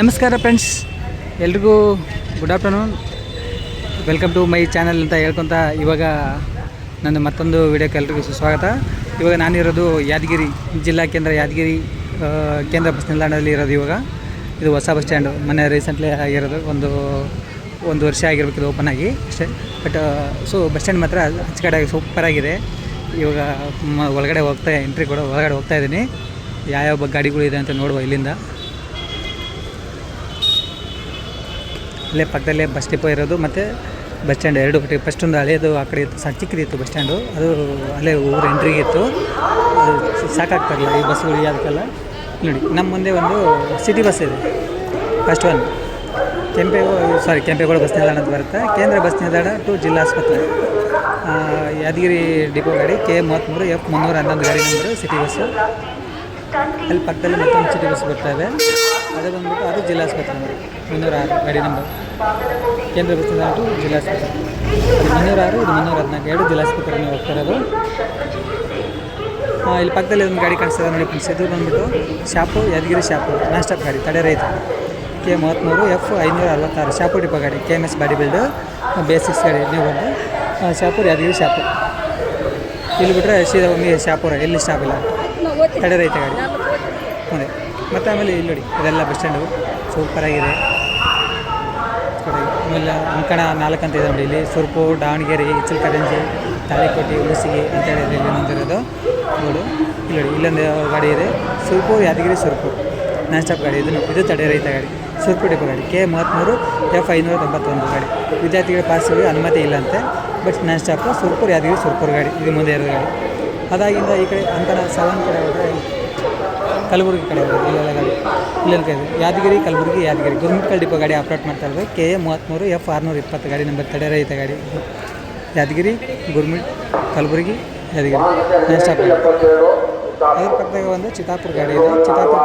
ನಮಸ್ಕಾರ ಫ್ರೆಂಡ್ಸ್ ಎಲ್ರಿಗೂ good afternoon welcome to my channel ಅಂತ ಹೇಳ್ಕೊತ ಇವಾಗ ನನ್ನ ಮತ್ತೊಂದು ವಿಡಿಯೋಕ್ಕೆ ಎಲ್ರಿಗೂ ಸುಸ್ವಾಗತ. ಇವಾಗ ನಾನಿರೋದು ಯಾದಗಿರಿ, ಜಿಲ್ಲಾ ಕೇಂದ್ರ ಯಾದಗಿರಿ ಕೇಂದ್ರ ಬಸ್ ನಿಲ್ದಾಣದಲ್ಲಿ ಇರೋದು ಇವಾಗ. ಇದು ಹೊಸ ಬಸ್ ಸ್ಟ್ಯಾಂಡು. ಮೊನ್ನೆ ರೀಸೆಂಟ್ಲಿ ಆಗಿರೋದು. ಒಂದು ಒಂದು ವರ್ಷ ಆಗಿರ್ಬೇಕು ಇದು ಓಪನ್ ಆಗಿ ಅಷ್ಟೇ. ಬಟ್ ಸೊ ಬಸ್ ಸ್ಟ್ಯಾಂಡ್ ಮಾತ್ರ ಅಚ್ಚುಕಟ್ಟಾಗಿ ಸೂಪರಾಗಿದೆ ಇವಾಗ ಒಳಗಡೆ ಹೋಗ್ತಾ ಎಂಟ್ರಿ ಕೂಡ, ಒಳಗಡೆ ಹೋಗ್ತಾ ಇದ್ದೀನಿ. ಯಾವ್ಯಾವ ಗಾಡಿಗಳು ಇದೆ ಅಂತ ನೋಡುವ ಇಲ್ಲಿಂದ. ಇಲ್ಲೇ ಪಕ್ಕದಲ್ಲೇ ಬಸ್ ಡಿಪೋ ಇರೋದು, ಮತ್ತು ಬಸ್ ಸ್ಟ್ಯಾಂಡ್ ಎರಡು ಕಟ್ಟಿ ಫಸ್ಟ್ ಒಂದು ಹಳೆಯದು ಆ ಕಡೆ ಇತ್ತು ಸಣ್ಣ ಚಿಕ್ಕದಿತ್ತು ಬಸ್ ಸ್ಟ್ಯಾಂಡು. ಅದು ಅಲ್ಲೇ ಊರು ಎಂಟ್ರಿಗೆ ಇತ್ತು. ಅದು ಸಾಕಾಗ್ತಾರಲ್ಲ ಈ ಬಸ್ಗಳು ಯಾವುದಕ್ಕೆಲ್ಲ ನೋಡಿ, ನಮ್ಮ ಮುಂದೆ ಒಂದು ಸಿಟಿ ಬಸ್ ಇದೆ. ಫಸ್ಟ್ ಒನ್ ಕೆಂಪೇಗೋ ಸಾರಿ ಕೆಂಪೇಗೌಡ ಬಸ್ ನಿಲ್ದಾಣ ಅಂತ ಬರುತ್ತೆ. ಕೇಂದ್ರ ಬಸ್ ನಿಲ್ದಾಣ ಟು ಜಿಲ್ಲಾ ಆಸ್ಪತ್ರೆ. ಯಾದಗಿರಿ ಡಿಪೋ ಗಾಡಿ, ಕೆ ಮೂವತ್ತ್ಮೂರು ಎಫ್ ಮುನ್ನೂರ ಹನ್ನೊಂದು ಗಾಡಿ ನಂಬರು ಸಿಟಿ ಬಸ್ಸು ಅಲ್ಲಿ ಪಕ್ಕದಲ್ಲಿ ಮತ್ತೊಂದು ಸಿಟಿ ಬಸ್ ಬರ್ತಾ ಇದೆ. ಅದು ಬಂದ್ಬಿಟ್ಟು ಅದು ಜಿಲ್ಲಾಸ್ಪತ್ರೆ ನಂಬರ್ ಮುನ್ನೂರ ಆರು ಗಾಡಿ ನಂಬರ್ ಕೇಂದ್ರ ಬಸ್ ನಿಲ್ದಾಣ ಜಿಲ್ಲಾಸ್ಪತ್ರೆ. ಇದು ಮುನ್ನೂರ ಆರು ಇದು ಮುನ್ನೂರ ಹದಿನಾಲ್ಕು, ಎರಡು ಜಿಲ್ಲಾಸ್ಪತ್ರೆ ನೀವು ಹೋಗ್ತಾ ಇರೋದು. ಇಲ್ಲಿ ಪಕ್ಕದಲ್ಲಿ ಒಂದು ಗಾಡಿ ಕಾಣಿಸ್ತದೆ ನೋಡಿ ಫ್ರೆಂಡ್ಸ್ ಇದು ಬಂದ್ಬಿಟ್ಟು shop, Yadgiri shop. Nonstop stop ಗಾಡಿ, ತಡೆ ರೈತ. ಕೆ ಮೂವತ್ತ್ಮೂರು ಎಫ್ ಐನೂರ ಅರವತ್ತಾರು ಶಾಪು ಡಿಪ ಗಾಡಿ, K M S body build, basics ಗಾಡಿ ನೀವು ಬಂದು ಶಾಪು, ಯಾದಗಿರಿ ಶಾಪು. ಇಲ್ಲಿ ಬಿಟ್ಟರೆ ಸೀದಾ ಒಮ್ಮೆ ಶಾಪುರ ಎಲ್ಲಿ ಸ್ಟಾಪ್ ಇಲ್ಲ ತಡೆ ರೈತ ಗಾಡಿ. ಅದೇ. ಮತ್ತು ಆಮೇಲೆ ಇಲ್ಲಿ ನೋಡಿ, ಇದೆಲ್ಲ ಬಸ್ ಸ್ಟ್ಯಾಂಡು ಸೂಪರಾಗಿದೆ ಆಮೇಲೆ ಅಂಕಣ ನಾಲ್ಕು ಅಂತ ಇದೆ ನೋಡಿ ಇಲ್ಲಿ. ಸುರ್ಪು, ದಾವಣಗೆರೆ ಇಚಲಕರಂಜಿ ತಾಳಿಕೋಟೆ ಉಳಿಸಿಗೆ ಅಂತೇಳಿ ಹೇಳಿದ್ರೆ ಇಲ್ಲಿ ನಂದಿರೋದು ರೋಡು ಇಲ್ಲಿ ನೋಡಿ, ಇಲ್ಲೊಂದು ಗಾಡಿ ಇದೆ. ಸುರ್ಪು, ಯಾದಗಿರಿ ಸುರ್ಪು. ನಾನ್ ಸ್ಟಾಪ್ ಗಾಡಿ. ಇದನ್ನು ಇದು ತಡೆ ರಹಿತ ಗಾಡಿ. ಸುರ್ಪು ಡಿಪೋ ಗಾಡಿ. ಕೆ ಮೂವತ್ತ್ಮೂರು ಎಫ್ ಐನೂರ ತೊಂಬತ್ತೊಂದು ಗಾಡಿ. ವಿದ್ಯಾರ್ಥಿಗಳ ಪಾಸ್ಗೆ ಅನುಮತಿ ಇಲ್ಲ ಅಂತೆ but non stop Surpur Yadgiri Surpur ಗಾಡಿ. ಇದು ಮುಂದೆ ಇರೋ ಗಾಡಿ. ಅದಾಗಿಂದ ಈ ಕಡೆ ಅಂಕಣ ಸವನ್ ಕಡೆ ಹೋದರೆ ಕಲಬುರಗಿ ಕಡೆ ಹೋಗೋದು ಇಲ್ಲೆಲ್ಲ ಗಾಡಿ ಇಲ್ಲೆಲ್ಲ ಕೈ ಯಾದಗಿರಿ, ಕಲಬುರಗಿ, ಯಾದಗಿರಿ. ಗುರುಮಿಟ್ಕಲ್ ಡಿಪೋ ಗಾಡಿ ಆಪ್ರೇಟ್ ಮಾಡ್ತಾ ಇರೋದು. ಕೆ ಎ ಮೂವತ್ತ್ಮೂರು ಎಫ್ ಆರುನೂರ ಇಪ್ಪತ್ತು ಗಾಡಿ ನಂಬರ್ ತಡೆ ರೈತ ಗಾಡಿ. ಯಾದಗಿರಿ ಗುರುಮಿಟ್ ಕಲಬುರಗಿ, ಯಾದಗಿರಿ. ನೆಕ್ಸ್ಟ್ ಸ್ಟಾಪ್ ಅದ್ರ ಪಕ್ಕದಾಗ ಒಂದು ಚಿತ್ತಾಪುರ ಗಾಡಿ ಇದೆ. ಚಿತ್ತಾಪುರ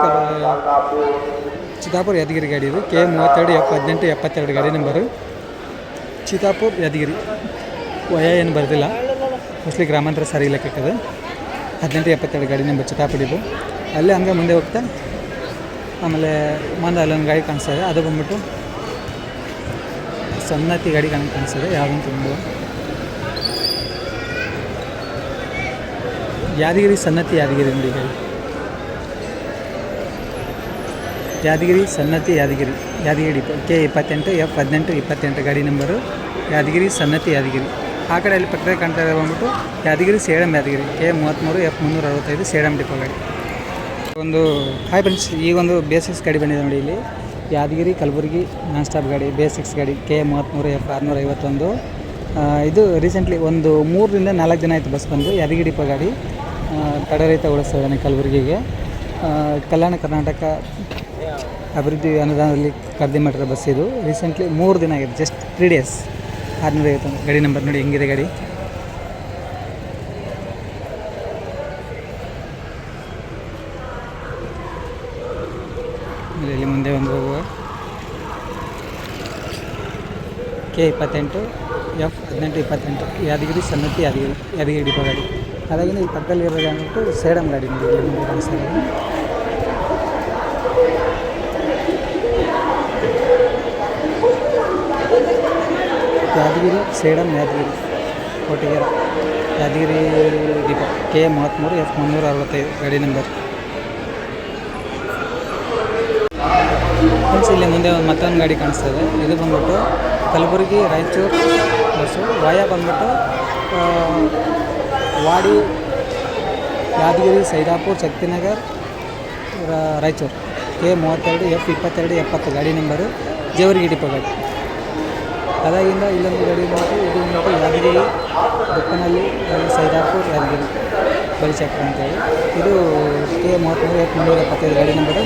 ಚಿತ್ತಾಪುರ, ಯಾದಗಿರಿ ಗಾಡಿ ಇದು. ಕೆ ಮೂವತ್ತೆರಡು, ಎಫ್ ಹದಿನೆಂಟು, ಎಪ್ಪತ್ತೆರಡು ಗಾಡಿ ನಂಬರು ಚಿತ್ತಾಪುರ್, ಯಾದಗಿರಿ. ವಯ ಏನು ಬರೋದಿಲ್ಲ. ಮೋಸ್ಟ್ಲಿ ಗ್ರಾಮಾಂತರ ಸರಿ ಇಲ್ಲ ಕೆಟ್ಟದು ಹದಿನೆಂಟು, ಎಪ್ಪತ್ತೆರಡು ಗಾಡಿ ನಂಬರ್ ಚಿತ್ತಾಪುರ ಇದು. ಅಲ್ಲೇ ಹಂಗೆ ಮುಂದೆ ಹೋಗ್ತಾ, ಆಮೇಲೆ ಮುಂದೆ ಅಲ್ಲೊಂದು ಗಾಡಿ ಕಾಣಿಸ್ತದೆ, ಅದು ಬಂದ್ಬಿಟ್ಟು ಸನ್ನತಿ ಗಾಡಿ ಕಾಣ್, ಕಾಣಿಸ್ತದೆ ಯಾವುದಂತ ತುಂಬ ಯಾದಗಿರಿ, ಸನ್ನತಿ, ಯಾದಗಿರಿ ನೋಡಿ ಗಾಡಿ. ಯಾದಗಿರಿ, ಸನ್ನತಿ, ಯಾದಗಿರಿ ಯಾದಗಿರಿ ಕೆ ಇಪ್ಪತ್ತೆಂಟು, ಎಫ್ ಹದಿನೆಂಟು, ಇಪ್ಪತ್ತೆಂಟು ಗಾಡಿ ನಂಬರು, ಯಾದಗಿರಿ, ಸನ್ನತಿ, ಯಾದಗಿರಿ. ಆ ಕಡೆ ಅಲ್ಲಿ ಪಕ್ಕದಲ್ಲಿ ಕಾಣ್ತಾ ಬಂದ್ಬಿಟ್ಟು ಯಾದಗಿರಿ, ಸೇಡಂ ಯಾದಗಿರಿ, ಕೆ ಮೂವತ್ತ್ಮೂರು ಎಫ್ ಮುನ್ನೂರ ಅರವತ್ತೈದು ಸೇಡಂ ಡಿಪೋ ಗಾಡಿ. ಒಂದು ಹಾಯ್ ಫ್ರೆಂಡ್ಸ್ ಈ ಒಂದು ಬೇಸಿಕ್ಸ್ ಗಾಡಿ ಬಂದಿದೆ ನೋಡಿ ಇಲ್ಲಿ. ಯಾದಗಿರಿ, ಕಲಬುರಗಿ ನಾನ್ ಸ್ಟಾಪ್ ಗಾಡಿ ಬೇಸಿಕ್ಸ್ ಗಾಡಿ ಕೆ ಮೂವತ್ತ್ಮೂರು ಎಫ್ ಆರುನೂರ ಐವತ್ತೊಂದು ಇದು ರೀಸೆಂಟ್ಲಿ ಒಂದು ಮೂರರಿಂದ ನಾಲ್ಕು ದಿನ ಆಯಿತು ಬಸ್ ಬಂದು, ಯಾದಗಿರಿ ಡಿಪೋ ಗಾಡಿ. ತಡರಹಿತ ತಡೆರಹಿತ ಓಡಿಸ್ತಾ ಕಲಬುರಗಿಗೆ. ಕಲ್ಯಾಣ ಕರ್ನಾಟಕ ಅಭಿವೃದ್ಧಿ ಅನುದಾನದಲ್ಲಿ ಖರೀದಿ ಮಾಡಿರೋ ಬಸ್ ಇದು. ರೀಸೆಂಟ್ಲಿ ಮೂರು ದಿನ ಆಗಿದೆ ಜಸ್ಟ್ ತ್ರೀ ಡೇಸ್ ಆರುನೂರ ಐವತ್ತೊಂದು ಗಾಡಿ ನಂಬರ್ ನೋಡಿ ಹೆಂಗಿದೆ ಗಾಡಿ ಆಮೇಲೆ ಇಲ್ಲಿ ಮುಂದೆ ಒಂದು ಹೋಗುವ ಕೆ ಇಪ್ಪತ್ತೆಂಟು, ಎಫ್ ಹದಿನೆಂಟು ಇಪ್ಪತ್ತೆಂಟು, ಯಾದಗಿರಿ ಸನ್ನತಿ ಯಾದಗಿರಿ ಯಾದಗಿರಿ ಡಿಪೋ ಗಾಡಿ. ಹಾಗಾಗಿ ಈ ಪಕ್ಕದಲ್ಲಿ ಇರೋದು ಅಂದ್ಬಿಟ್ಟು ಸೇಡಮ್ ಗಾಡಿ ಇರೋದು. ಯಾದಗಿರಿ ಸೇಡಮ್ ಯಾದಗಿರಿ, ಕೋಟಿಗೆರ, ಯಾದಗಿರಿ ಡಿಪೋ, ಕೆ ಮೂವತ್ತ್ಮೂರು ಎಫ್ ಮುನ್ನೂರ ಅರವತ್ತೈದು, ಗಾಡಿ ನಂಬರ್. ಫ್ರೆಂಡ್ಸ್ ಇಲ್ಲಿ ಮುಂದೆ ಒಂದು ಮತ್ತೊಂದು ಗಾಡಿ ಕಾಣಿಸ್ತದೆ ಇದು ಬಂದ್ಬಿಟ್ಟು ಕಲಬುರಗಿ, ರಾಯಚೂರು ಬಸ್ಸು ವಾಯ ಬಂದ್ಬಿಟ್ಟು ವಾಡಿ, ಯಾದಗಿರಿ, ಸೈದಾಪುರ್, ಶಕ್ತಿನಗರ್ ರಾಯಚೂರು. ಕೆ ಮೂವತ್ತೆರಡು, ಎಫ್ ಇಪ್ಪತ್ತೆರಡು, ಎಪ್ಪತ್ತು ಗಾಡಿ ನಂಬರು ಜೇವರ್ಗಿ ಡಿಪೋ ಗಾಡಿ. ಅದಾಗಿಂದ ಇಲ್ಲೊಂದು ಗಾಡಿ ಮಾಡಿ ಇದು ಬಂದ್ಬಿಟ್ಟು ಯಾದಗಿರಿ ಬುಕ್ಕನಲ್ಲಿ ಸೈದಾಪುರ್, ಯಾದಗಿರಿ, ಬಲಿಚಕ್ರ ಅಂತೇಳಿ. ಇದು ಕೆ ಮೂವತ್ತ್ಮೂರು, ಎಫ್ ಮುನ್ನೂರ ಎಪ್ಪತ್ತೈದು ಗಾಡಿ ನಂಬರು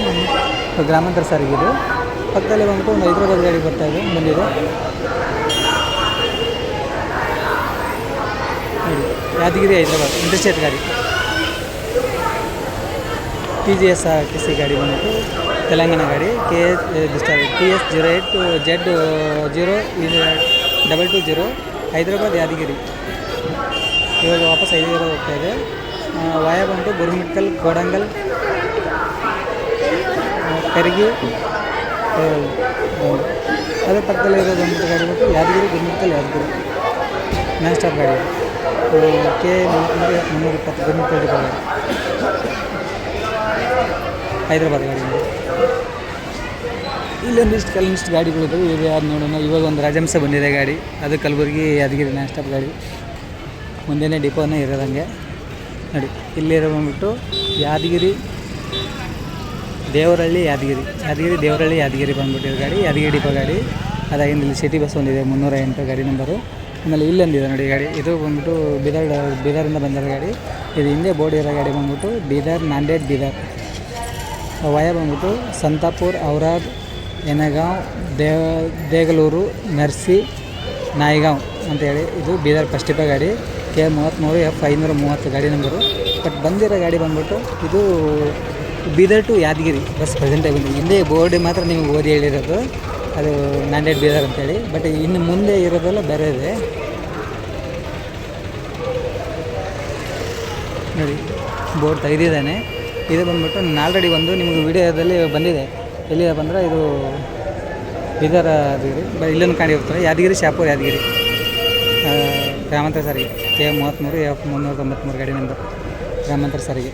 ಗ್ರಾಮಾಂತರ ಸಾರಿಗೆ ಇದು. ಪಕ್ಕದಲ್ಲಿ ಬಂದ್ಬಿಟ್ಟು ಒಂದು ಹೈದ್ರಾಬಾದ್ ಗಾಡಿ ಬರ್ತಾ ಇದೆ ಬಂದಿದೆ. ಯಾದಗಿರಿ ಹೈದ್ರಾಬಾದ್ ಇಂಟರ್ಸ್ಟೇಟ್ ಗಾಡಿ. T G S R T C ಗಾಡಿ ಬಂದ್ಬಿಟ್ಟು ತೆಲಂಗಾಣ ಗಾಡಿ K S T S zero eight Z zero double two zero Hyderabad Yadgiri. ಇವಾಗ ವಾಪಸ್ ಹೈದರಾಬಾದ್ ಹೋಗ್ತಾ ಇದೆ. ವಾಯಾ ಬಂದು ಗುರುಮಿಟ್ಕಲ್ ಕೋಡಂಗಲ್ ಆ, ಹೌದು. ಅದ್ರ ಪಕ್ಕದಲ್ಲಿ ಇರೋದು ಒಂದು ಗಾಡಿ ಬಿಟ್ಟು ಯಾದಗಿರಿ ಗುರುಮಿಟ್ಟಲ್ಲಿ ಯಾದಗಿರಿ. ಮ್ಯಾಸ್ಟರ್ ಗಾಡಿ. ಕೆ ಎಫ್ ಮುನ್ನೂರ ಇಪ್ಪತ್ತು ಡಿಪೋ ಗಾಡಿ ಹೈದ್ರಾಬಾದ್ ಗಾಡಿ. ಇಲ್ಲೊಂದಿಷ್ಟು ಕೆಲವೊಂದಿಷ್ಟು ಗಾಡಿಗಳಿದ್ದಾವೆ ಇವೆ ಯಾರು ನೋಡೋಣ. ಇವಾಗ ಒಂದು ರಾಜಹಂಸ ಬಂದಿದೆ ಗಾಡಿ. ಅದು ಕಲಬುರಗಿ, ಯಾದಗಿರಿ ಮ್ಯಾಸ್ಟರ್ ಸ್ಟಾಪ್ ಗಾಡಿ. ಮುಂದೆನೇ ಡಿಪೋನೇ ಇರೋದಂಗೆ. ನೋಡಿ ಇಲ್ಲಿರೋ ಬಂದ್ಬಿಟ್ಟು ಯಾದಗಿರಿ ದೇವರಹಳ್ಳಿ ಯಾದಗಿರಿ ಯಾದಗಿರಿ ದೇವರಹಳ್ಳಿ ಯಾದಗಿರಿ ಬಂದ್ಬಿಟ್ಟಿರೋ ಗಾಡಿ, ಯಾದಗಿರಿ ಡಿಪೋ ಗಾಡಿ. ಅದಾಗಿಂದ ಇಲ್ಲಿ ಸಿಟಿ ಬಸ್ ಒಂದಿದೆ, ಮುನ್ನೂರ ಎಂಟು ಗಾಡಿ ನಂಬರು. ಆಮೇಲೆ ಇಲ್ಲೊಂದಿದೆ ನೋಡಿ ಗಾಡಿ. ಇದು ಬಂದ್ಬಿಟ್ಟು ಬೀದರ್ ಬೀದರಿಂದ ಬಂದಿರೋ ಗಾಡಿ. ಇದು ಹಿಂದೆ ಬೋರ್ಡ್ ಇರೋ ಗಾಡಿ ಬಂದ್ಬಿಟ್ಟು ಬೀದರ್, ನಾಂದೇಡ್ ಬೀದರ್. ವಯ ಬಂದ್ಬಿಟ್ಟು ಸಂತಾಪುರ್, ಔರಾದ್, ಎನಗಾಂವ್ ದೇವ ದೇಗಲೂರು, ನರ್ಸಿ, ನಾಯಿಗಾಂವ್ ಅಂತೇಳಿ ಇದು ಬೀದರ್ ಟಿಪ ಗಾಡಿ. ಕೆ ಮೂವತ್ತ್ಮೂರು ಎಫ್ ಐನೂರ ಮೂವತ್ತು ಗಾಡಿ ನಂಬರು. ಬಟ್ ಬಂದಿರೋ ಗಾಡಿ ಬಂದ್ಬಿಟ್ಟು ಇದು ಬೀದರ್ ಟು ಯಾದಗಿರಿ ಬಸ್ ಪ್ರೆಸೆಂಟಾಗಿ ಬಂದಿದೆ ಹಿಂದೆ ಬೋರ್ಡ್ ಮಾತ್ರ ನಿಮಗೆ ಓದಿ ಹೇಳಿರೋದು. ಅದು ನಾಂಡೇಡ್ ಬೀದರ್ ಅಂತೇಳಿ. ಬಟ್ ಇನ್ನು ಮುಂದೆ ಇರೋದೆಲ್ಲ ಬೇರೆ ಇದೆ. ನೋಡಿ, ಬೋರ್ಡ್ ತೆಗೆದಿದ್ದಾನೆ. ಇದು ಬಂದ್ಬಿಟ್ಟು ನಾನು ಆಲ್ರೆಡಿ ಒಂದು ನಿಮಗೆ ವಿಡಿಯೋದಲ್ಲಿ ಬಂದಿದೆ. ಎಲ್ಲಿ ಬಂದರೆ ಇದು ಬೀದರ್ ಯಾದಗಿರಿ. ಬ, ಇಲ್ಲೊಂದು ಕಾಣಿ ಇರ್ತದೆ ಯಾದಗಿರಿ, ಶಾಪುರ್ ಯಾದಗಿರಿ. ಗ್ರಾಮಾಂತರ ಸಾರಿಗೆ. ಕೆ ಮೂವತ್ತ್ಮೂರು ಎಫ್ ಮುನ್ನೂರ ತೊಂಬತ್ತ್ಮೂರು ಗಾಡಿ ನಂಬರ್. ಗ್ರಾಮಾಂತರ ಸಾರಿಗೆ.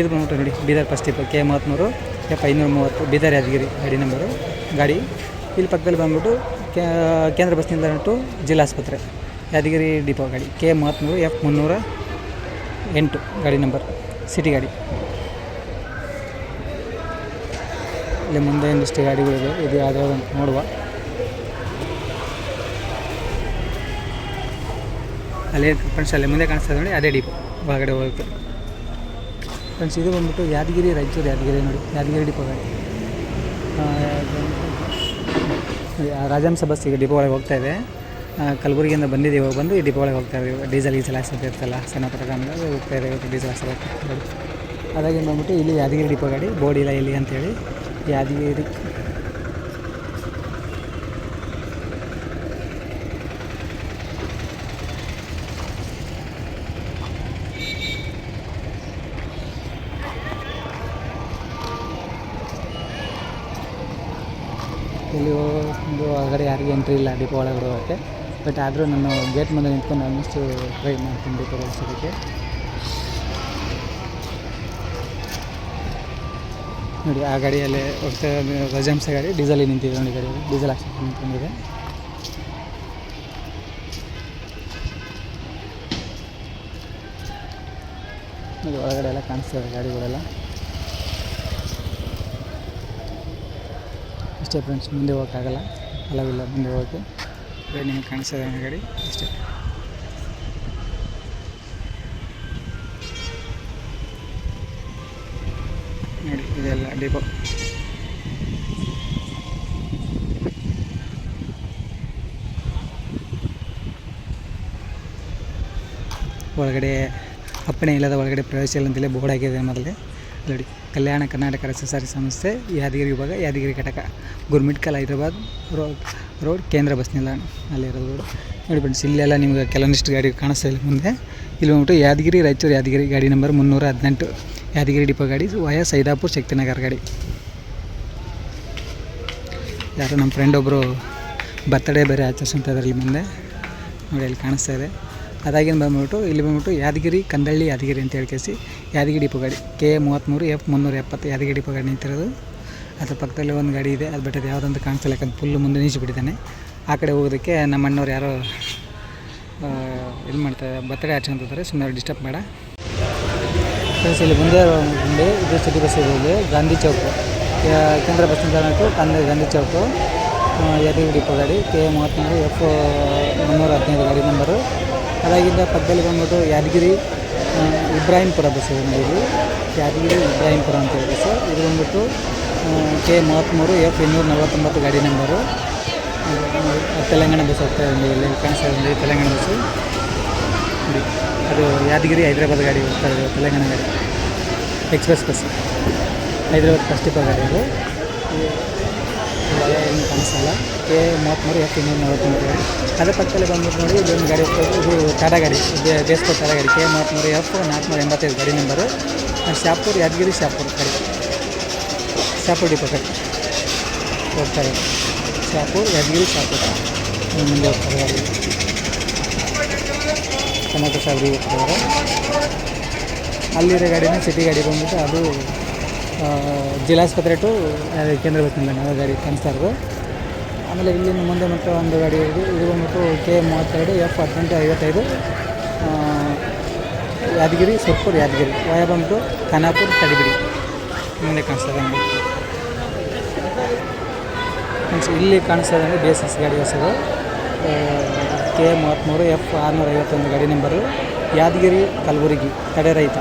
ಇದು ಬಂದ್ಬಿಟ್ಟು ನೋಡಿ, ಬೀದರ್ ಫಸ್ಟ್ ಟಿಪ್ ಕೆ ಮೂವತ್ತ್ಮೂರು ಎಫ್ ಐನೂರ ಮೂವತ್ತು, ಬೀದರ್ ಯಾದಗಿರಿ ಗಾಡಿ ನಂಬರು ಗಾಡಿ ಇಲ್ಲಿ ಪಕ್ಕದಲ್ಲಿ ಬಂದ್ಬಿಟ್ಟು ಕೇಂದ್ರ ಬಸ್ ನಿಲ್ದಾಣ ಟು ಜಿಲ್ಲಾಸ್ಪತ್ರೆ ಯಾದಗಿರಿ ಡಿಪೋ ಗಾಡಿ. ಕೆ ಮೂವತ್ತ್ಮೂರು ಎಫ್ ಮುನ್ನೂರ ಎಂಟು ಗಾಡಿ ನಂಬರ್ ಸಿಟಿ ಗಾಡಿ. ಇಲ್ಲಿ ಮುಂದೆ ಒಂದಿಷ್ಟು ಗಾಡಿಗಳಿದೆ ಇದು ಯಾವುದಾದ್ರು ನೋಡುವ. ಅಲ್ಲೇ ಫ್ರೆಂಡ್ಸ್ ಅಲ್ಲಿ ಮುಂದೆ ಕಾಣಿಸ್ತದೆ ನೋಡಿ, ಅದೇ ಡಿಪೋ ಒಳಗಡೆ ಹೋಗುತ್ತೆ ಫ್ರೆಂಡ್ಸ್ ಇದು ಬಂದ್ಬಿಟ್ಟು ಯಾದಗಿರಿ ರಾಯಚೂರು ಯಾದಗಿರಿ ನೋಡಿ ಯಾದಗಿರಿ ಡಿಪೋ ನೋಡಿ, ಬಸ್ ಈಗ ಡಿಪೋ ಒಳಗೆ ಹೋಗ್ತಾ ಇದೆ. ಕಲಬುರಗಿಯಿಂದ ಬಂದಿದೆ ಇವಾಗ ಬಂದು ಈ ಡಿಪೋ ಒಳಗೆ ಹೋಗ್ತಾ ಇದ್ದೀವಿ ಡೀಸೆಲ್ ಗೀಸೆಲ್ ಹಾಕ್ಸೋದು ಇರ್ತಲ್ಲ ಸಣ್ಣ ಪುಟ್ಟ ಕಾಮಲ್ಲಿ ಹೋಗ್ತಾ ಇದೆ ಡೀಸೆಲ್ ಹಾಕ್ಸೋದು ಹಾಗಾಗಿ ಬಂದ್ಬಿಟ್ಟು ಇಲ್ಲಿ ಯಾದಗಿರಿ ಡಿಪೋ ಗಾಡಿ ಬೋರ್ಡ್ ಇಲ್ಲ ಇಲ್ಲಿ ಅಂತೇಳಿ ಯಾದಗಿರಿ ಇಲ್ಲಿ ಒಂದು ಹೊರಗಡೆ ಯಾರಿಗೂ ಎಂಟ್ರಿ ಇಲ್ಲ ಡಿಪೋ ಒಳಗೆ ಹೋಗೋಕ್ಕೆ ಬಟ್ ಆದರೂ ನಾನು ಗೇಟ್ ಮುಂದೆ ನಿಂತ್ಕೊಂಡು ಆಲ್ಮೋಸ್ಟ್ ಟ್ರೈ ಮಾಡ್ತೀನಿ ಡಿಪೋ ಬಳಸೋದಕ್ಕೆ ನೋಡಿ, ಆ ಗಾಡಿಯಲ್ಲಿ ಹೋಗ್ತಾ ರಜಾಂಸ ಗಾಡಿ ಡೀಸೆಲ್ ನಿಂತಿದೆ ನೋಡಿ ಗಾಡಿ ಡೀಸೆಲ್ ಹಾಕ್ಸಕ್ಕೆ ನಿಂತ್ಕೊಂಡಿದೆ. ನೋಡಿ, ಒಳಗಡೆ ಎಲ್ಲ ಕಾಣಿಸ್ತದೆ ಗಾಡಿಗಳೆಲ್ಲ. ಅಷ್ಟೇ ಫ್ರೆಂಡ್ಸ್ ಮುಂದೆ ಹೋಗೋಕ್ಕಾಗಲ್ಲ. ಅಲವಿಲ್ಲ ಮುಂದೆ ಹೋಗೋಕ್ಕೆ. ನಿಮಗೆ ಕಾಣಿಸ್ತದೆ ಗಾಡಿ ಅಷ್ಟೇ ನೋಡಿ, ಇದೆಲ್ಲ ಡಿಪೋ ಒಳಗಡೆ ಅಪ್ಪಣೆ ಇಲ್ಲದ ಒಳಗಡೆ ಪ್ರವೇಶ ಇಲ್ಲ ಅಂತಲೇ ಬೋರ್ಡ್ ಹಾಕಿದೆ ಮೊದಲೇ. ನೋಡಿ. ಕಲ್ಯಾಣ ಕರ್ನಾಟಕ ರಸ್ತೆ ಸಾರಿಗೆ ಸಂಸ್ಥೆ, ಯಾದಗಿರಿ ವಿಭಾಗ, ಯಾದಗಿರಿ ಘಟಕ ಗುರ್ಮಿಟ್ಕಲ್ ಹೈದ್ರಾಬಾದ್ ರೋಡ್ ರೋಡ್, ಕೇಂದ್ರ ಬಸ್ ನಿಲ್ದಾಣ ಅಲ್ಲಿರೋದು ರೋಡ್. ನೋಡಿ ಫ್ರೆಂಡ್ಸ್ ಇಲ್ಲೆಲ್ಲ ನಿಮ್ಗೆ ಕೆಲವೊಂದಿಷ್ಟು ಗಾಡಿ ಕಾಣಿಸ್ತಾ ಇಲ್ಲ ಮುಂದೆ. ಇಲ್ಲಿ ಬಂದ್ಬಿಟ್ಟು ಯಾದಗಿರಿ, ರಾಯಚೂರು ಯಾದಗಿರಿ ಗಾಡಿ ನಂಬರ್ ಮುನ್ನೂರ ಹದಿನೆಂಟು. ಯಾದಗಿರಿ ಡಿಪೋ ಗಾಡಿ ವಯ ಸೈದಾಪುರ್ ಶಕ್ತಿನಗರ್ ಗಾಡಿ. ಯಾರೋ ನಮ್ಮ ಫ್ರೆಂಡ್ ಒಬ್ಬರು ಬರ್ತಡೇ ಬೇರೆ ಆಚರಿಸ್ತಾ ಇದ್ದಾರೆ ಇಲ್ಲಿ ಮುಂದೆ. ನೋಡಿ, ಅಲ್ಲಿ ಕಾಣಿಸ್ತಾ ಇದೆ. ಅದಾಗಿನ ಬಂದ್ಬಿಟ್ಟು, ಇಲ್ಲಿ ಬಂದ್ಬಿಟ್ಟು ಯಾದಗಿರಿ, ಕಂದಳ್ಳಿ, ಯಾದಗಿರಿ ಅಂತ ಹೇಳಿ ಕೇಳಿಸಿ. ಯಾದಗಿರಿ ಡಿಪೋ ಗಾಡಿ ಕೆ ಮೂವತ್ತ್ಮೂರು ಎಫ್ ಮುನ್ನೂರ ಎಪ್ಪತ್ತು, ಯಾದಗಿರಿ ಡಿಪೋ ಗಾಡಿ ನಿಂತಿರೋದು. ಅದ್ರ ಪಕ್ಕದಲ್ಲಿ ಒಂದು ಗಾಡಿ ಇದೆ, ಅದು ಬಿಟ್ಟರೆ ಯಾವುದಂತ ಕಾಣಿಸ್ತಿಲ್ಲ ಯಾಕಂದ್ರೆ ಫುಲ್ಲು ಮುಂದೆ ನಿಲ್ಲಿಸಿಬಿಟ್ಟಿದ್ದಾನೆ ಆ ಕಡೆ ಹೋಗೋದಕ್ಕೆ ನಮ್ಮ ಅಣ್ಣವ್ರು ಯಾರೋ ಇದು ಮಾಡ್ತಾರೆ ಬರ್ತಡೇ ಆಚರಿಸ್ತಾರೆ ಸುಮ್ಮನೆ ಡಿಸ್ಟರ್ಬ್ ಬೇಡ. ಫ್ರೆಂಡ್ಸ್ ಇಲ್ಲಿ ಮುಂದೆ ಮುಂದೆ ಇದು ಸಿಟಿ ಬಸ್ ಇದೆ ಗಾಂಧಿ ಚೌಕ್. ಕೇಂದ್ರ ಬಸ್ ನಿಲ್ದಾಣ ಟು ಕಂದ ಗಾಂಧಿ ಚೌಕು. ಯಾದಗಿರಿ ಡಿಪೋ ಗಾಡಿ ಕೆ ಮೂವತ್ತ್ಮೂರು ಎಫ್ ಮುನ್ನೂರ ಹದಿನೈದು ಗಾಡಿ ನಂಬರು. ಅದಾಗಿಂದ ಪಕ್ಕದಲ್ಲಿ ಬಂದ್ಬಿಟ್ಟು ಯಾದಗಿರಿ ಆ, ಇಬ್ರಾಹಿಂಪುರ ಬಸ್ ಇದೆ ನೋಡಿ ಇದು ಯಾದಗಿರಿ ಇಬ್ರಾಹಿಂಪುರ ಅಂತ ಹೇಳಿ ಬಸ್ಸು ಇದು ಬಂದ್ಬಿಟ್ಟು ಕೆ ಮೂವತ್ತ್ಮೂರು ಎಫ್ ಇನ್ನೂರ ನಲವತ್ತೊಂಬತ್ತು ಗಾಡಿ ನಂಬರು ಅದು ತೆಲಂಗಾಣ ಬಸ್ ಹೋಗ್ತಾ ಇದೆ ಇಲ್ಲಿ ಕಾಣಿಸ್ತಾ ಇದೆ ನೋಡಿ ತೆಲಂಗಾಣ ಬಸ್ಸು ನೋಡಿ ಅದು ಯಾದಗಿರಿ ಹೈದ್ರಾಬಾದ್ ಗಾಡಿ ಹೋಗ್ತಾ ಇದೆ ತೆಲಂಗಾಣ ಗಾಡಿ express bus Hyderabad first tipper ಗಾಡಿ ಅದು ಏನು ಕಾಣಿಸಲ್ಲ ಕೆ ಮೂವತ್ತ್ಮೂರು ಎಫ್ ಇನ್ನೂರ ನಲವತ್ತೊಂಬತ್ತು ಅದರ ಪಕ್ಕದಲ್ಲಿ ಬಂದ್ಬಿಟ್ಟು ನೋಡಿ, ಇದೊಂದು ಗಾಡಿ ಇದೆ ಟಾಟಾ ಗಾಡಿ ಬೇಸ್ಕೋ ಟಾಟಾ ಗಾಡಿ. ಕೆ ಮೂವತ್ತ್ಮೂರು ಎಫ್ ನಾಲ್ಕುನೂರ ಎಂಬತ್ತೈದು ಗಾಡಿ ನಂಬರು ಶಾಪುರ್, ಯಾದಗಿರಿ ಶಾಪುರ್ ಗಾಡಿ. ಶಾಪುರ್ ಡಿಪೋ ಗಾಡಿ ಹೋಗ್ತಾರೆ. ಶಾಪೂರ್, ಯಾದಗಿರಿ ಶಾಪೂರ್. ಮುಂದೆ ಹೋಗ್ತಾರೆ ಗಾಡಿ. ಟೊಮೆಟೊ ಸಾಗರಿ ಹೋಗ್ತಾರೆ. ಅಲ್ಲಿರೋ ಗಾಡಿನ ಸಿಟಿ ಗಾಡಿ ಬಂದ್ಬಿಟ್ಟು ಅದು ಜಿಲ್ಲಾಸ್ಪತ್ರೆ ಟು ಕೇಂದ್ರ ಬಸ್ ನಿಲ್ದಾಣ ಗಾಡಿ ಕಾಣಿಸ್ತಾ ಇರೋದು. ಆಮೇಲೆ ಇಲ್ಲಿ ಮುಂದೆ ಮತ್ತು ಒಂದು ಗಾಡಿ ಇದೆ ಇದು ಬಂದ್ಬಿಟ್ಟು ಕೆ ಮೂವತ್ತೆರಡು, ಎಫ್ ಹದಿನೆಂಟು, ಐವತ್ತೈದು ಯಾದಗಿರಿ, ಸುರ್ಪುರ್, ಯಾದಗಿರಿ. ವಯ ಬಂದ್ಬಿಟ್ಟು ಖಾನಾಪುರ್ ತಡಿಬಿಡಿ ಮುಂದೆ ಕಾಣಿಸ್ತದೆ ಫ್ರೆಂಡ್ಸ್, ಇಲ್ಲಿ ಕಾಣಿಸ್ತದೆ ಅಂದರೆ ಬಿ ಎಸ್ ಎಸ್ ಗಾಡಿ ಹೊಸದು. ಕೆ ಮೂವತ್ತ್ಮೂರು ಎಫ್ ಆರುನೂರ ಐವತ್ತೊಂದು ಗಾಡಿ ನಂಬರು. ಯಾದಗಿರಿ, ಕಲಬುರಗಿ ತಡೆ ರೈತ.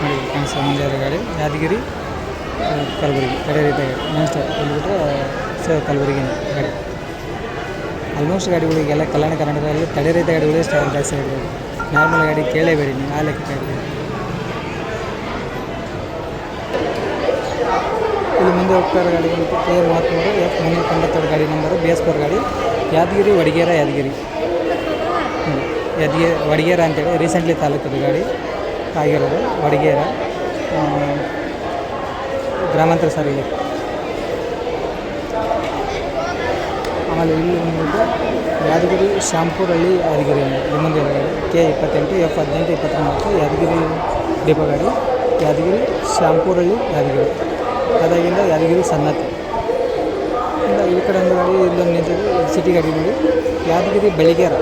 ನೋಡಿ ಕಾಣಿಸ್ತದೆ ಗಾಡಿ. ಯಾದಗಿರಿ ಕಲಬುರಗಿ, ಕಡೆ ರೀತಿ ಮೋಸ್ಟ್ ಬಂದುಬಿಟ್ಟು ಬಂದ್ಬಿಟ್ಟು ಕಲಬುರಗಿ ಗಾಡಿ. ಆಲ್ಮೋಸ್ಟ್ ಗಾಡಿಗಳಿಗೆಲ್ಲ ಕಲ್ಯಾಣ ಕರ್ನಾಟಕದಲ್ಲಿ ತಡೆ ರೀತಿಯ ಗಾಡಿಗಳು ಸ್ಟಾರ್ ಜಾಸ್ತಿ ಆಗಿರ್ಬೋದು ನಾರ್ಮಲ್ ಗಾಡಿ ಕೇಳೇಬೇಡಿ, ನೀವು ಆ ಲೆಕ್ಕ ಇಲ್ಲಿ ಮುಂದೆ ಹೋಗ್ತಾ ಇರೋ ಗಾಡಿ ಬಂದು ಕೆ ಮೂವತ್ತ್ಮೂರು ಎಫ್ ಮುನ್ನೂರ ತೊಂಬತ್ತೆರಡು ಗಾಡಿ ನಂಬರು ಬಿ ಎಸ್ ಫೋರ್ ಗಾಡಿ. ಯಾದಗಿರಿ, ವಡಗೇರ, ಯಾದಗಿರಿ. ಯಾದಗಿರಿ ವಡಗೇರ ಅಂತೇಳಿ ರೀಸೆಂಟ್ಲಿ ತಾಲೂಕದ ಗಾಡಿ. ಆಗಿರೋದು ವಡಗೇರ. ಗ್ರಾಮಾಂತರ ಸಾರಿಗೆ ಆಮೇಲೆ ಇಲ್ಲಿ ಬಂದ್ಬಿಟ್ಟು ಯಾದಗಿರಿ ಶಾಂಪೂರಳ್ಳಿ ಯಾದಗಿರಿ ಮುಂದೆ ಕೆ ಇಪ್ಪತ್ತೆಂಟು, ಎಫ್ ಹದಿನೆಂಟು, ಇಪ್ಪತ್ತೊಂಬತ್ತು, ಯಾದಗಿರಿ ದೀಪ ಗಾಡಿ, ಯಾದಗಿರಿ ಶಾಂಪೂರಳ್ಳಿ ಯಾದಗಿರಿ. ಅದಾಗಿಂದ ಯಾದಗಿರಿ ಸನ್ನತಿ. ಇಲ್ಲ ಈ ಕಡೆ ಒಂದು ಗಾಡಿ ಇಲ್ಲೊಂದು ನಿಂತಿದ್ದು ಸಿಟಿ ಗಾಡಿಗಳು ಯಾದಗಿರಿ ಬೆಳಿಗ್ಗೆರ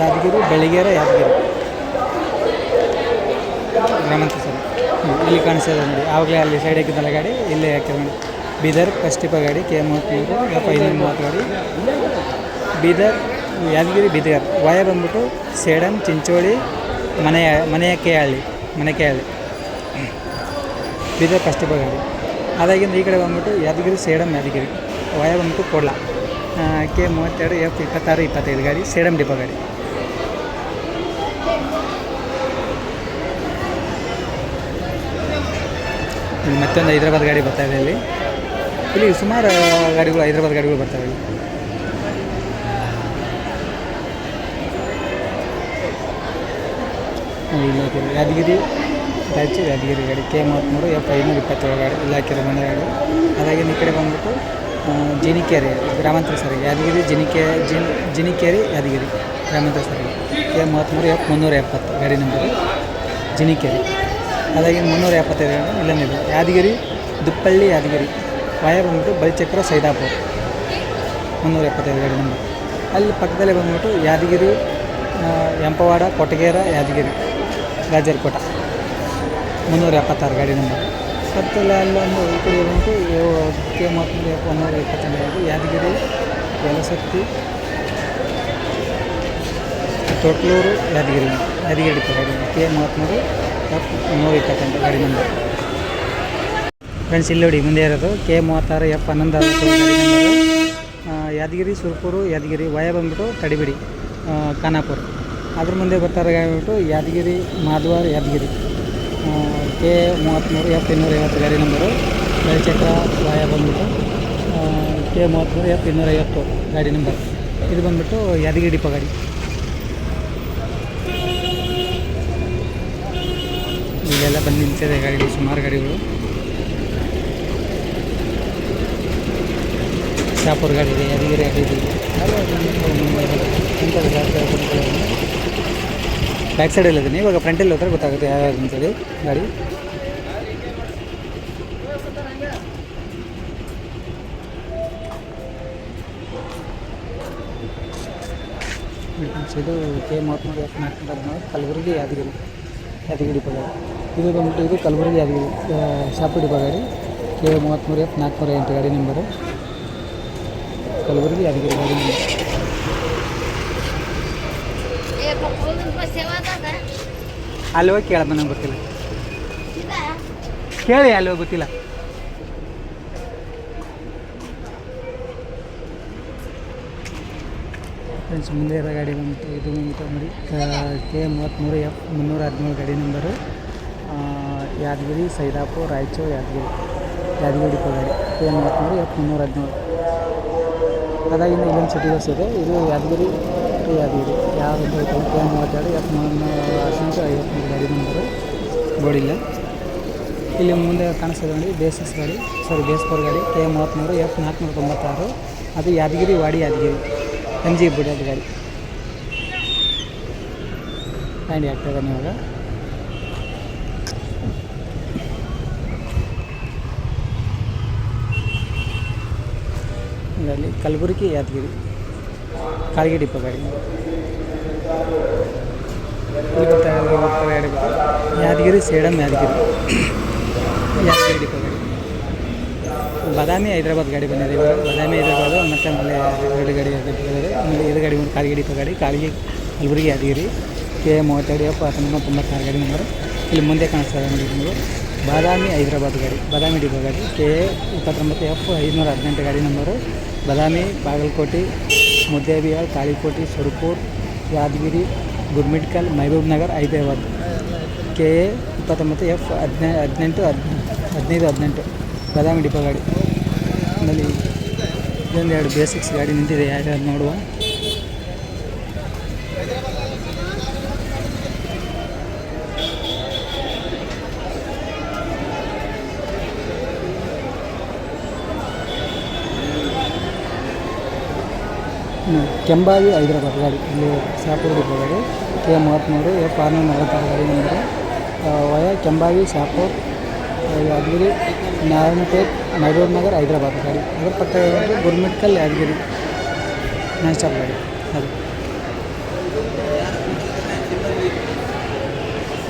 ಯಾದಗಿರಿ ಬೆಳಿಗ್ಗೆರ ಯಾದಗಿರಿ. ಗ್ರಾಮಾಂತರ ಸರ್. ಇಲ್ಲಿ ಕಾಣಿಸ್ತದೆ ನೋಡಿ ಆವಾಗಲೇ ಅಲ್ಲಿ ಸೈಡ್ ಹಾಕಿದ್ದಲ್ಲ ಗಾಡಿ, ಇಲ್ಲೇ ನೋಡಿ ಬೀದರ್ ಕಸ್ಟಿಪ ಗಾಡಿ ಕೆ ಮೂವತ್ತ್ಮೂರು ಎಫ್ ಐನೂರ ಮೂವತ್ತು ಗಾಡಿ. ಬೀದರ್, ಯಾದಗಿರಿ, ಬೀದರ್. ವಾಯ ಬಂದ್ಬಿಟ್ಟು ಸೇಡಂ ಚಿಂಚೋಳಿ ಮನೆಯ ಮನೆಯ ಕೆಹಳ್ಳಿ, ಮನೆ ಕೆಹಳ್ಳಿ. ಬೀದರ್ ಕಸ್ಟಿಪ ಗಾಡಿ. ಅದಾಗಿಂದ ಈ ಕಡೆ ಬಂದ್ಬಿಟ್ಟು ಯಾದಗಿರಿ ಸೇಡಮ್ ಯಾದಗಿರಿ. ವಾಯ ಬಂದ್ಬಿಟ್ಟು ಕೊಡ್ಲ. ಕೆ ಮೂವತ್ತೆರಡು ಎಫ್ ಇಪ್ಪತ್ತಾರು, ಇಪ್ಪತ್ತೈದು ಗಾಡಿ ಸೇಡಮ್ ಡಿಪ ಗಾಡಿ. ಇಲ್ಲಿ ಮತ್ತೊಂದು ಹೈದ್ರಾಬಾದ್ ಗಾಡಿ ಬರ್ತಾ ಇದೆ ಇಲ್ಲಿ. ಇಲ್ಲಿ ಸುಮಾರು ಗಾಡಿಗಳು, ಹೈದ್ರಾಬಾದ್ ಗಾಡಿಗಳು ಬರ್ತಾವೆ ಇಲ್ಲಿ ಯಾದಗಿರಿ ರಾಯಚೂರು ಯಾದಗಿರಿ ಗಾಡಿ ಕೆ ಮೂವತ್ತ್ಮೂರು ಎಫ್ ಐನೂರ ಇಪ್ಪತ್ತೇಳು ಗಾಡಿ, ಇಲಾಖೆ ಮನೆ ಗಾಡಿ. ಹಾಗಾಗಿ ಈ ಕಡೆ ಬಂದ್ಬಿಟ್ಟು ಜಿನಿಕೇರಿ, ಗ್ರಾಮಾಂತರ ಸಾರಿಗೆ ಯಾದಗಿರಿ, ಜಿನಿಕೆ, ಜಿನ್, ಜಿನಿಕೇರಿ, ಯಾದಗಿರಿ, ಗ್ರಾಮಾಂತರ ಸಾರಿಗೆ ಕೆ ಮೂವತ್ತ್ಮೂರು ಎಫ್ ಮುನ್ನೂರ ಎಪ್ಪತ್ತು ಗಾಡಿ ನಂಬರು, ಜಿನಿಕೇರಿ. ಅದಾಗಿಂದ ಮುನ್ನೂರ ಎಪ್ಪತ್ತೈದು ಗಾಡಿ ಇಲ್ಲೊಂದಿದೆ ಯಾದಗಿರಿ, ದುಪ್ಪಳ್ಳಿ, ಯಾದಗಿರಿ. ವಾಯ ಬಂದ್ಬಿಟ್ಟು ಬಲಿಚಕ್ರ ಸೈದಾಪುರ. ಮುನ್ನೂರ ಎಪ್ಪತ್ತೈದು ಗಾಡಿ ನಂಬರ್. ಅಲ್ಲಿ ಪಕ್ಕದಲ್ಲೇ ಬಂದ್ಬಿಟ್ಟು ಯಾದಗಿರಿ ಎಂಪವಾಡ ಕೊಟಗೇರ, ಯಾದಗಿರಿ, ರಾಜರಕೋಟ. ಮುನ್ನೂರ ಎಪ್ಪತ್ತಾರು ಗಾಡಿ ನಂಬರ್. ಪಕ್ಕದಲ್ಲಿ ಅಲ್ಲೊಂದು ಈ ಕಡೆ ಮೂವತ್ತ್ಮೂರು ಎಫ್ ಒಂದೂರ ಇಪ್ಪತ್ತೆಂಟು ಗಾಡಿ. ಯಾದಗಿರಿ ಯಲಸತ್ತಿ ತೊಟ್ಲೂರು, ಯಾದಗಿರಿ. ಯಾದಗಿರಿ ಕೆ ಮೂವತ್ತ್ಮೂರು ನೂರ ಇಪ್ಪತ್ತೆಂಟು ಗಾಡಿ ನಂಬರ್ ಫ್ರೆಂಡ್ಸ್, ಇಲ್ಲಿ ನೋಡಿ ಮುಂದೆ ಇರೋದು ಕೆ ಮೂವತ್ತಾರು ಎಫ್ ಹನ್ನೊಂದು ಯಾದಗಿರಿ, ಸುರ್ಪುರು, ಯಾದಗಿರಿ ವಯ ಬಂದ್ಬಿಟ್ಟು ತಡಿಬಿಡಿ ಖಾನಾಪುರ್. ಅದ್ರ ಮುಂದೆ ಬರ್ತಾರೆ ಗಾಡಿ ಬಂದ್ಬಿಟ್ಟು ಯಾದಗಿರಿ ಮಾಧವಾರ ಯಾದಗಿರಿ. ಕೆ ಮೂವತ್ತ್ಮೂರು ಎಫ್ ಇನ್ನೂರ ಐವತ್ತು ಗಾಡಿ ನಂಬರು ಬೆಳಚಕ್ರ ವಾಯ ಬಂದ್ಬಿಟ್ಟು ಕೆ ಮೂವತ್ತ್ಮೂರು ಎಫ್ ಇನ್ನೂರ ಐವತ್ತು ಗಾಡಿ ನಂಬರ್ ಇದು ಬಂದ್ಬಿಟ್ಟು ಯಾದಗಿರಿ ಪಗಡಿ ಗಾಡಿ. ಇಲ್ಲೆಲ್ಲ ಬಂದು ನಿಂತಿದೆ ಗಾಡಿಗಳು ಸುಮಾರು ಗಾಡಿಗಳು. ಶಾಪುರ್ ಗಾಡಿ ಇದೆ, ಯಾದಗಿರಿ ಗಾಡಿ ಇದೆ. ಬ್ಯಾಕ್ ಸೈಡಲ್ಲಿ ಇದ್ದೀನಿ ಇವಾಗ ಫ್ರಂಟಲ್ಲಿ ಹೋದ್ರೆ ಗೊತ್ತಾಗುತ್ತೆ ಯಾವ್ಯಾವ್ದು ಅಂತೇಳಿ ಗಾಡಿ. ಇದು ಕೆ ಮೂವತ್ತ್ಮೂರು ಎಫ್ ನಾಲ್ಕು ಕಲಬುರಗಿ, ಯಾದಗಿರಿ. ಯಾದಗಿರಿ ಗಾಡಿ ಇದು ಬಂದ್ಬಿಟ್ಟು ಇದು ಕಲಬುರಗಿ ಅದು ಶಾಪಿಡಿ ಬಗಾರಿ ಗಾಡಿ ಕೆ ಮೂವತ್ತ್ಮೂರು ಎಫ್ ನಾಲ್ಕುನೂರ ಎಂಟು ಗಾಡಿ ನಂಬರು. ಕಲಬುರಗಿ ಯಾದಗಿರಿ ಗಾಡಿ ನಂಬರ್. ಅಲ್ಲಿ ಹೋಗಿ ಕೇಳಪ್ಪ ನಂಗೆ ಗೊತ್ತಿಲ್ಲ. ಕೇಳಿ ಅಲ್ಲಿ ಹೋಗಿ ಗೊತ್ತಿಲ್ಲ. ಫ್ರೆಂಡ್ಸ್ ಮುಂದೆ ಇರೋ ಗಾಡಿ ಬಂದ್ಬಿಟ್ಟು ಇದು ಬಂದ್ಬಿಟ್ಟು ನೋಡಿ. ಕೆ ಮೂವತ್ತ್ಮೂರು ಎಫ್ ಮುನ್ನೂರ ಹದಿನೇಳು ಗಾಡಿ ನಂಬರು. ಯಾದಗಿರಿ, ಸೈದಾಪುರ, ರಾಯಚೂರು, ಯಾದಗಿರಿ. ಯಾದಗಿರಿ ಡಿಪೋ ಗಾಡಿ. ಕೆ ಮೂವತ್ತ್ಮೂರು ಎಫ್ ಮುನ್ನೂರ ಹದಿನೇಳು. ಅದಾಗಿಂದ ಇಲ್ಲೊಂದು ಸಿಟಿ ಬಸ್ ಇದೆ. ಇದು ಯಾದಗಿರಿ ಟು ಯಾದಗಿರಿ. ಯಾವುದು ಕೆ ಮೂವತ್ತೆರಡು ಎಫ್ ಮುನ್ನೂರ ಹದಿನೆಂಟು ಐವತ್ತ್ಮೂರು ಗಾಡಿ ನಂಬರು ಬೋರ್ಡಿಲ್ಲ ಇಲ್ಲಿ. ಮುಂದೆ ಕಾಣಿಸ್ತದೆ ನೋಡಿ, ಬೇಸಿಸ್ ಗಾಡಿ. ಸಾರಿ ಬೇಸ್ ಫೋರ್ ಗಾಡಿ. ಕೆ ಮೂವತ್ತ್ಮೂರು ಎಫ್ ನಾಲ್ಕುನೂರ ತೊಂಬತ್ತಾರು. ಅದು ಯಾದಗಿರಿ ವಾಡಿ ಯಾದಗಿರಿ. ಎಂ ಜಿ ಬಿಡೋದು ಗಾಡಿ. ಆ್ಯಂಡ್ ಆಗ್ತದೆ ಇವಾಗ ಇಲ್ಲಿ ಕಲಬುರಗಿ ಯಾದಗಿರಿ ಕಾಳಿಗೆ ಡಿಪ್ಪ ಗಾಡಿ. ಯಾದಗಿರಿ, ಸೇಡಂ, ಯಾದಗಿರಿ. ಯಾದಗಿರಿ ಡಿಪ್ಪ ಗಾಡಿ. ಬಾದಾಮಿ, ಹೈದ್ರಾಬಾದ್ ಗಾಡಿ ಬಂದಿದೆ ಇವಾಗ. ಬಾದಾಮಿ, ಹೈದ್ರಾಬಾದ್, ಮತ್ತು ಆಮೇಲೆ ಎರಡು ಗಾಡಿ ಬಂದಿದೆ ಇದು. ಗಾಡಿ, ಒಂದು ಕಾಲಿಗೆ ಡಿಪ್ಪ ಗಾಡಿ, ಕಾಲಿಗೆ ಕಲಬುರಗಿ, ಯಾದಗಿರಿ, ಕೆ ಮೂವತ್ತೆರಡು, ಎಫ್ ಹತ್ತೊಂಬತ್ತು ತೊಂಬತ್ತಾರು ಗಾಡಿ ನಂಬರ್ ಇಲ್ಲಿ ಮುಂದೆ ಕಾಣಿಸ್ತದೆ ನೋಡಿ ನಿಮಗೆ. ಬಾದಾಮಿ, ಹೈದ್ರಾಬಾದ್ ಗಾಡಿ, ಬಾದಾಮಿ ಡಿಪೋ ಗಾಡಿ, ಕೆ ಇಪ್ಪತ್ತೊಂಬತ್ತು, ಎಫ್ ಐದುನೂರ ಹದಿನೆಂಟು ಗಾಡಿ number Badami, Bagalkot Muddebihal Talikota, Surpur, Yadgir, Gurmitkal Mahbubnagar, Hyderabad. K A ಇಪ್ಪತ್ತೊಂಬತ್ತು ಎಫ್ ಹದಿನೈ, ಹದಿನೆಂಟು, ಹದ್, ಹದಿನೈದು, ಹದಿನೆಂಟು. ಬದಾಮಿ ಡಿಪೋ ಗಾಡಿ. ಆಮೇಲೆ ಇದೊಂದು ಎರಡು ಬೇಸಿಕ್ಸ್ ಗಾಡಿ ನಿಂತಿದೆ, ಯಾರ್ಯಾರು ನೋಡುವ? ಕೆಂಬಾವಿ ಹೈದ್ರಾಬಾದ್ ಗಾಡಿ. ಇಲ್ಲಿ ಶಾಪುರ್ ಇದ್ದಾರೆ ಕೆ ಮೂವತ್ತ್ಮೂರು, ಎಫ್ ಆರ್ನೂರ ನಲವತ್ತಾರು ಗಾಡಿ ನಂಬರು. ವಯ ಕೆಂಬಾವಿ ಶಾಪುರ್ ಯಾದಗಿರಿ ನಾರಾಯಣಪೇಟ್ ಮಹಬೂಬ್ ನಗರ್, ಹೈದ್ರಾಬಾದ್ ಗಾಡಿ. ಅದ್ರ ಪಕ್ಕ ಇರೋದು ಗುರುಮಿಟ್ಕಲ್, ಯಾದಗಿರಿ. ನಾನ್ ಗಾಡಿ. ಅದು.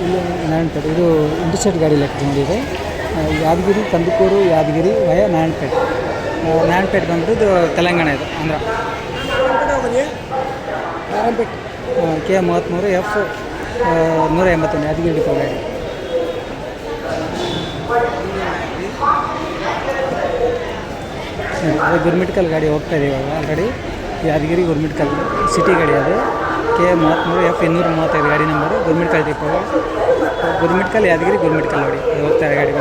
ಇಲ್ಲಿ ನಾರಾಯಣಪೇಟ್. ಇದು ಇಂಟರ್ಸೆಟ್ ಗಾಡಿ ಲೆಕ್ಕ ಬಂದಿದೆ. ಯಾದಗಿರಿ ಕಂದುಕೂರು ಯಾದಗಿರಿ, ವಯ, ನಾರಾಯಣಪೇಟ್. ನಾರಾಯಣಪೇಟ್ ಬಂದ್ಬಿಟ್ಟು ಇದು ತೆಲಂಗಾಣ ಇದು, ಆಂಧ್ರ. ಕೆ ಮೂವತ್ತ್ಮೂರು ಎಫ್ ನೂರ ಎಂಬತ್ತೊಂದು, ಯಾದಗಿರಿ ಡಿಪೋ ಗಾಡಿ. ಅದೇ ಗುರ್ಮಿಟ್ಕಲ್ ಗಾಡಿ ಹೋಗ್ತಾ ಇದೆ ಇವಾಗ ಆಲ್ರೆಡಿ ಯಾದಗಿರಿ ಗುರ್ಮಿಟ್ಕಲ್ ಸಿಟಿ ಗಾಡಿ ಅದು. ಕೆ ಮೂವತ್ತ್ಮೂರು ಎಫ್ ಇನ್ನೂರ ಮೂವತ್ತೈದು ಗಾಡಿ ನಂಬರು ಗುರ್ಮಿಟ್ಕಲ್ ಡಿಪೋ. ಗುರ್ಮಿಟ್ಕಲ್, ಯಾದಗಿರಿ ಗುರ್ಮಿಟ್ಕಲ್ ನೋಡಿ ಹೋಗ್ತಾರೆ ಗಾಡಿ.